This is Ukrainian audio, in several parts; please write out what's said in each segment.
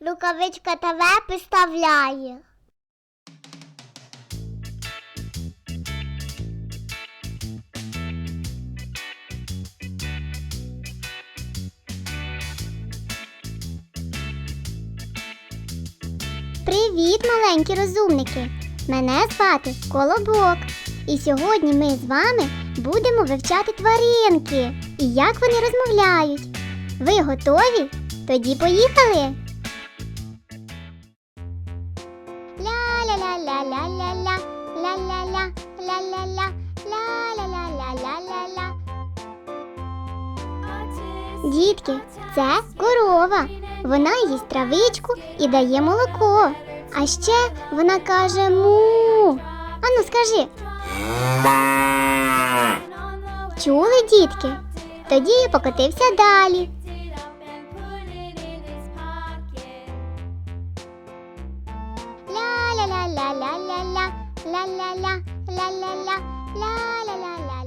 Рукавичка ТВ представляє. Привіт, маленькі розумники! Мене звати Колобок. І сьогодні ми з вами будемо вивчати тваринки і як вони розмовляють. Ви готові? Тоді поїхали. Дітки, це корова. Вона їсть травичку і дає молоко. А ще вона каже му. Ану, скажи, чули, дітки? Тоді я покотився далі. Ля-ля-ля-ля-ля-ля-ля, ля-ля-ля, ля-ля-ля, ля-ля-ля-ля-ля.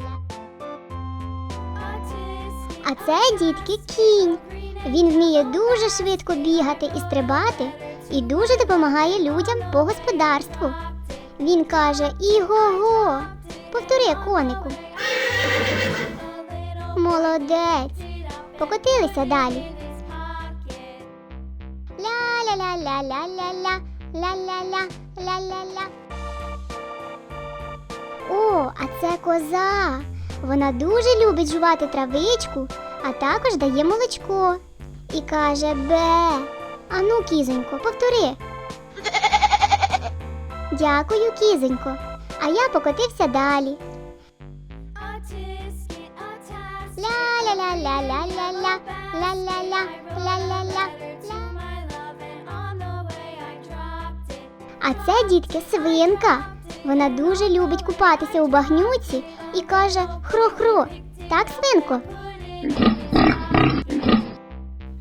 А це дітки кінь. Він вміє дуже швидко бігати і стрибати і дуже допомагає людям по господарству. Він каже іго-го. Повтори конику. Молодець. Покотилися далі. Ля-ля-ля-ля-ля-ля-ля, ля-ля-ля, ля-ля-ля. О, а це коза. Вона дуже любить жувати травичку, а також дає молочко. І каже бе. Ану, кізонько, повтори. Дякую, кізонько. А я покотився далі. Ля-ля-ля-ля-ля-ля-ля, ля-ля-ля, ля-ля-ля, ля. А це, дітки, свинка. Вона дуже любить купатися у багнюці і каже хро-хро. Так, свинко?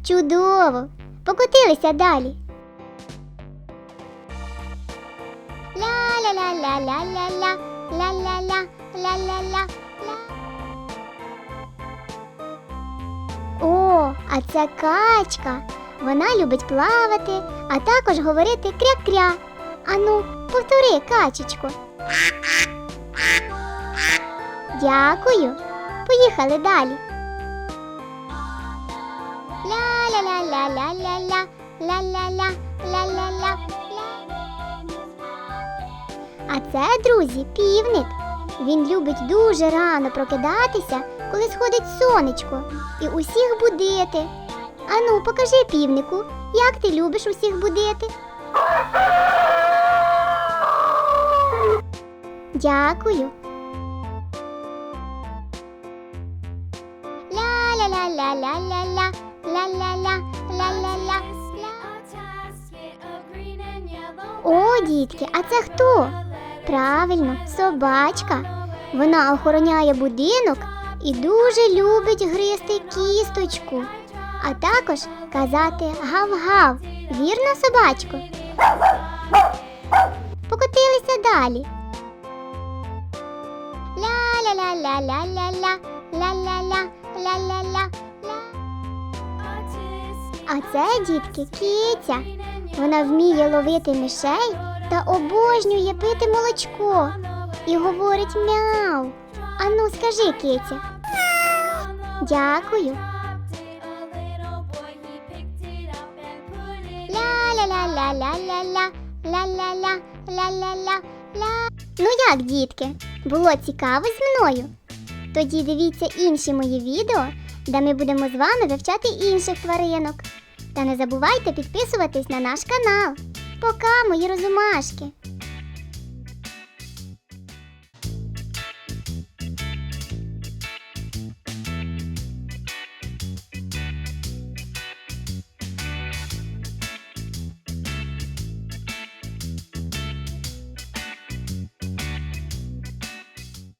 Чудово! Покотилися далі. Ля-ля-ля-ля-ля-ля-ля, ля-ля-ля, ля-ля-ля, ля. О, а це качка. Вона любить плавати, а також говорити кря-кря. Ану, повтори, качечко. Дякую. Поїхали далі. Ля-ля-ля-ля-ля-ля-ля, ля-ля-ля, ля-ля-ля, ля. А це, друзі, півник. Він любить дуже рано прокидатися, коли сходить сонечко, і усіх будити. Ану, покажи півнику, як ти любиш усіх будити. Дякую. Ля-ля-ля-ля-ля-ля-ля, ля-ля-ля, ля-ля-ля. О, дітки, а це хто? Правильно, собачка. Вона охороняє будинок і дуже любить гризти кісточку, а також казати гав-гав. Вірно, собачко? Покотилися далі. Ля-ля-ля-ля-ля-ля-ля, ля-ля-ля, ля-ля-ля. А це, дітки, киця. Вона вміє ловити мишей та обожнює пити молочко і говорить мяу. Ану, скажи, киця. Дякую. Ля-ля-ля-ля-ля-ля-ля, ля-ля-ля, ля-ля-ля, ля. Ну як, дітки, було цікаво зі мною? Тоді дивіться інші мої відео, де ми будемо з вами вивчати інших тваринок. Та не забувайте підписуватись на наш канал. Пока, мої розумашки!